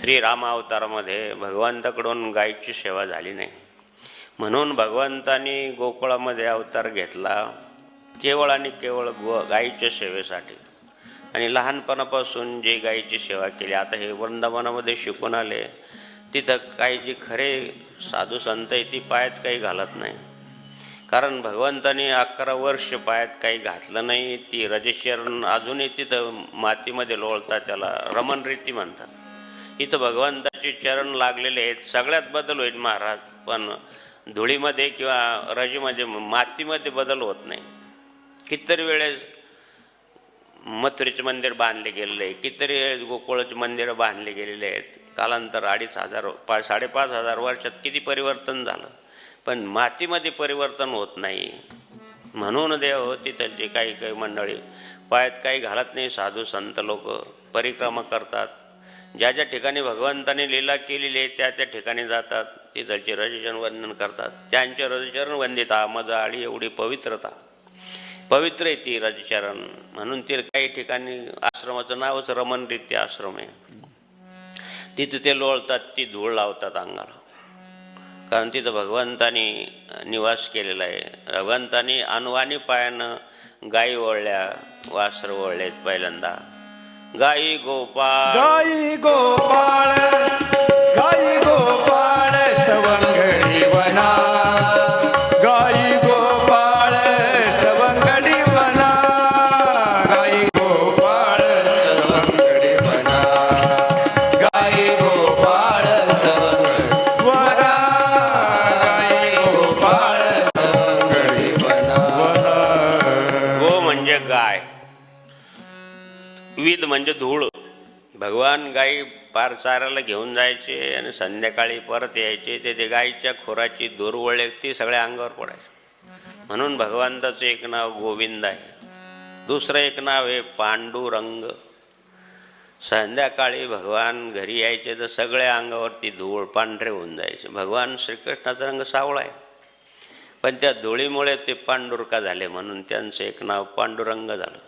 श्री अवतारामध्ये भगवंताकडून गायची सेवा झाली नाही. म्हणून भगवंतानी गोकुळामध्ये अवतार घेतला. केवळ आणि केवळ गो गायीच्या सेवेसाठी. आणि लहानपणापासून जे गायीची सेवा केली आता हे वृंदावनामध्ये शिकून आले तिथं काही जे खरे साधू संत आहे ती पायात काही घालत नाही. कारण भगवंतानी अकरा वर्ष पायात काही घातलं नाही ती रजेशरण अजूनही तिथं मातीमध्ये लोळतात त्याला रमणरीती म्हणतात. इथं भगवंताचे चरण लागलेले आहेत. सगळ्यात बदल होईल महाराज. पण धुळीमध्ये किंवा रजीमध्ये मातीमध्ये बदल होत नाही. कितीतरी वेळेस मथुरीचे मंदिर बांधले गेलेले आहे कितीतरी वेळेस गोकुळाचे मंदिरं बांधले गेलेले आहेत. कालांतर अडीच हजार पा साडेपाच हजार वर्षात किती परिवर्तन झालं. पण मातीमध्ये परिवर्तन होत नाही. म्हणून देव होती त्यांची काही काही मंडळी. पायात काही घालत नाही साधू संत लोक. परिक्रमा करतात. ज्या ज्या ठिकाणी भगवंताने लीला केलेली आहे त्या त्या ठिकाणी जातात. तिथलचे रजचरण वंदन करतात. त्यांचे रजचरण वंदिता मज आळी एवढी पवित्रता. पवित्र आहे ती रजचरण. म्हणून ते काही ठिकाणी आश्रमाचं नावच रमणरित्य आश्रम आहे. तिथं ते लोळतात ती धूळ लावतात अंगाला. कारण तिथं भगवंतानी निवास केलेला आहे. भगवंतानी अनुवानी पायानं गायी ओळल्या वासर ओळलेत पहिल्यांदा. गाई गोपाळ. गाई गोपाळ गाई गोपाळ सवंगडी वना गाई गोपाळ सवंगडी वना गाई गोपाळ सवंगडी वना गाई गोपाळ सवंगडी वना गाई गोपाळ सवंगडी वना गो म्हणजे गाय. विध म्हणजे धूळ. भगवान गाई पार चारायला घेऊन जायचे आणि संध्याकाळी परत यायचे. ते ते गाईच्या खोराची दूर ती सगळ्या अंगावर पडायची. म्हणून भगवंताचं एक नाव गोविंद आहे. दुसरं एक नाव आहे पांडुरंग. संध्याकाळी भगवान घरी यायचे तर सगळ्या अंगावरती धूळ पांढरे होऊन जायचे. भगवान श्रीकृष्णाचा रंग सावळा आहे. पण त्या धुळीमुळे ते पांडुरका झाले म्हणून त्यांचं एक नाव पांडुरंग झालं.